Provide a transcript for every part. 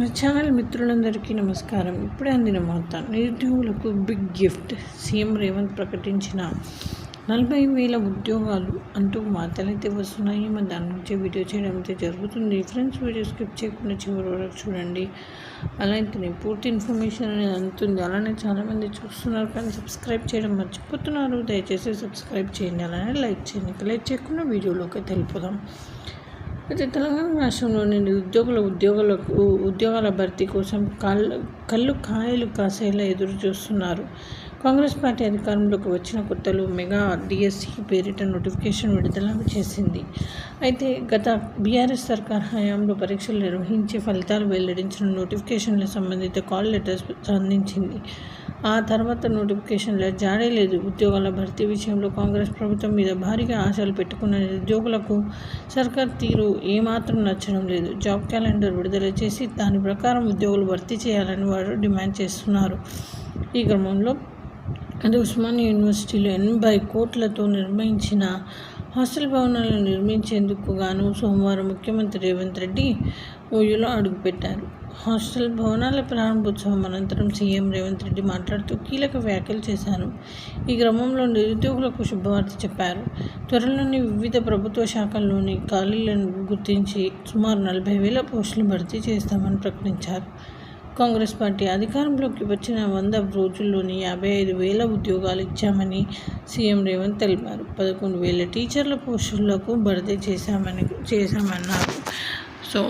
నా ఛానల్ మిత్రులందరికీ నమస్కారం. ఇప్పుడే అందిన వార్త నిరుద్యోగులకు బిగ్ గిఫ్ట్. సీఎం రేవంత్ ప్రకటించిన నలభై వేల ఉద్యోగాలు అంటూ వార్తలైతే వస్తున్నాయి. మరి దాని గురించి వీడియో చేయడం అయితే జరుగుతుంది. ఫ్రెండ్స్ వీడియో స్కిప్ చేయకుండా చివరి వరకు చూడండి. అలాగే పూర్తి ఇన్ఫర్మేషన్ అనేది అందుతుంది. అలానే చాలామంది చూస్తున్నారు కానీ సబ్స్క్రైబ్ చేయడం మర్చిపోతున్నారు. దయచేసి సబ్స్క్రైబ్ చేయండి. అలానే లైక్ చేయండి. లైక్ చేయకుండా వీడియోలోకి తెలిపోదాం అయితే తెలంగాణ రాష్ట్రంలోని ఉద్యోగుల ఉద్యోగులకు ఉద్యోగాల భర్తీ కోసం కళ్ళు కళ్ళు కాయలు కాసేలా ఎదురు చూస్తున్నారు కాంగ్రెస్ పార్టీ అధికారంలోకి వచ్చిన కొత్తలో మెగా డిఎస్సి పేరిట నోటిఫికేషన్ విడుదల చేసింది. అయితే గత బీఆర్ఎస్ సర్కార్ హయాంలో పరీక్షలు నిర్వహించి ఫలితాలు వెల్లడించిన నోటిఫికేషన్ల సంబంధిత కాల్ లెటర్స్ అందించింది ఆ తర్వాత నోటిఫికేషన్ల జాడే లేదు. ఉద్యోగాల భర్తీ విషయంలో కాంగ్రెస్ ప్రభుత్వం మీద భారీగా ఆశలు పెట్టుకున్న నిరుద్యోగులకు సర్కార్ తీరు ఏమాత్రం నచ్చడం లేదు. జాబ్ క్యాలెండర్ విడుదల చేసి దాని ప్రకారం ఉద్యోగులు భర్తీ చేయాలని వారు డిమాండ్ చేస్తున్నారు. ఈ క్రమంలో అది ఉస్మానియా యూనివర్సిటీలో ఎనభై కోట్లతో నిర్మించిన హాస్టల్ భవనాలను నిర్మించేందుకు గాను సోమవారం ముఖ్యమంత్రి రేవంత్ రెడ్డి ఊయలో అడుగుపెట్టారు. హాస్టల్ భవనాల ప్రారంభోత్సవం అనంతరం సీఎం రేవంత్ రెడ్డి మాట్లాడుతూ కీలక వ్యాఖ్యలు చేశారు. ఈ క్రమంలో నిరుద్యోగులకు శుభవార్త చెప్పారు. త్వరలోని వివిధ ప్రభుత్వ శాఖల్లోని ఖాళీలను గుర్తించి సుమారు నలభై వేల పోస్టులు భర్తీ చేస్తామని ప్రకటించారు. కాంగ్రెస్ పార్టీ అధికారంలోకి వచ్చిన వంద రోజుల్లోని యాభై ఐదు వేల ఉద్యోగాలు ఇచ్చామని సీఎం రేవంత్ తెలిపారు. పదకొండు వేల టీచర్ల పోస్టులకు భర్తీ చేశామని చేశామన్నారు. సో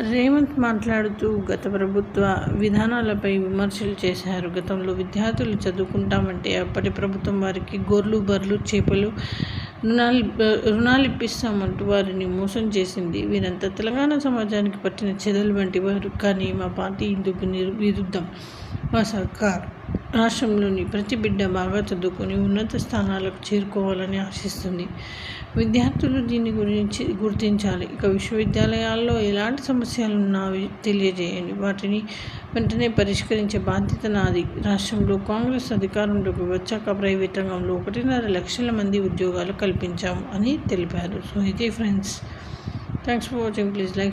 రేవంత్ మాట్లాడుతూ గత ప్రభుత్వ విధానాలపై విమర్శలు చేశారు. గతంలో విద్యార్థులు చదువుకుంటామంటే అప్పటి ప్రభుత్వం వారికి గొర్రెలు బర్రెలు చేపలు రుణాలు రుణాలు ఇప్పిస్తామంటూ వారిని మోసం చేసింది. వీరంతా తెలంగాణ సమాజానికి పట్టిన చెదలు వంటి వారు కానీ మా పార్టీ ఇందుకు విరుద్ధం. మా సర్కార్ రాష్ట్రంలోని ప్రతి బిడ్డ బాగా చదువుకొని ఉన్నత స్థానాలకు చేరుకోవాలని ఆశిస్తుంది. విద్యార్థులు దీని గురించి గుర్తించాలి. ఇక విశ్వవిద్యాలయాల్లో ఎలాంటి సమస్యలు ఉన్నావి తెలియజేయండి. వాటిని వెంటనే పరిష్కరించే బాధ్యత నాది. రాష్ట్రంలో కాంగ్రెస్ అధికారంలోకి వచ్చాక ప్రైవేట్ రంగంలో ఒకటిన్నర లక్షల మంది ఉద్యోగాలు కల్పించాము అని తెలిపారు. సో ఇది friends thanks for watching please like